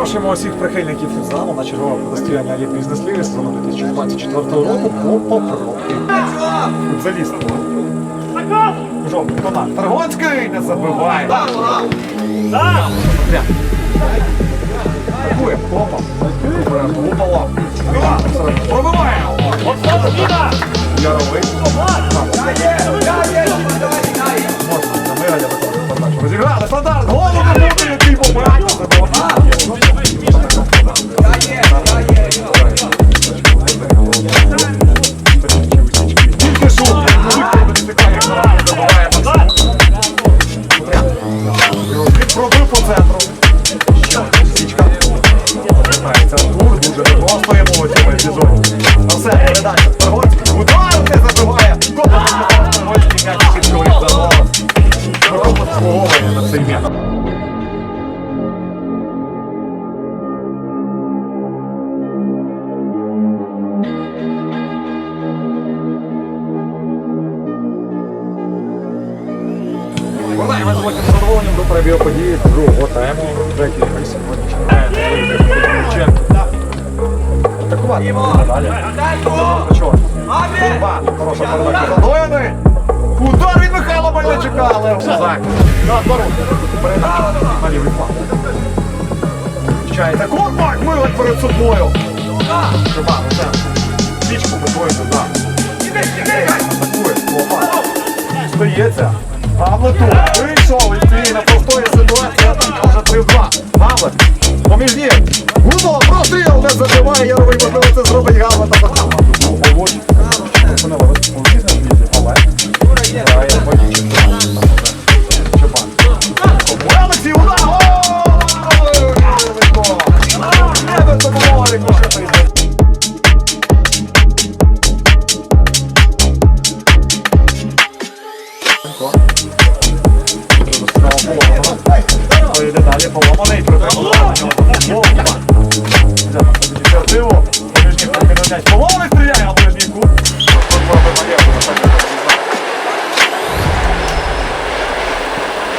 Запрошуємо усіх прихильників футзалу на чергове протистояння Business League сезону 2024 року по попробки. Заліз. Жовтий, Конан. Таргонський не забиває. Атакує. Опа. Глупало. Він по центру. Стічка. Повертається Артур, дуже непросто йому у цьому епізоді. Передача. Таргонський. Удар не забиває. Копа заслуговує на цей м'яч. Задоволенням до перебігу події другого тайму. Джекі який сьогодні чекає. Шевченко. Атакувати. Далі. Боротьба. Хороша передача задояний. Удар від Михайла Мельничука, але Козак. На здоров'я. Передача на лівий фланг. Включається Корпак, милить перед собою. Шибан, це. Свічку виходить, так. Атакує. Опа. Стається. Павле тут вийшов і ти на простої ситуації, а вже 3-2. Павле, поміж ним. Гудо, простріл, не забиває, робив, можливо, це зробить Галва та на собі ініціативу. Ближній поки на м'яч. Поломаний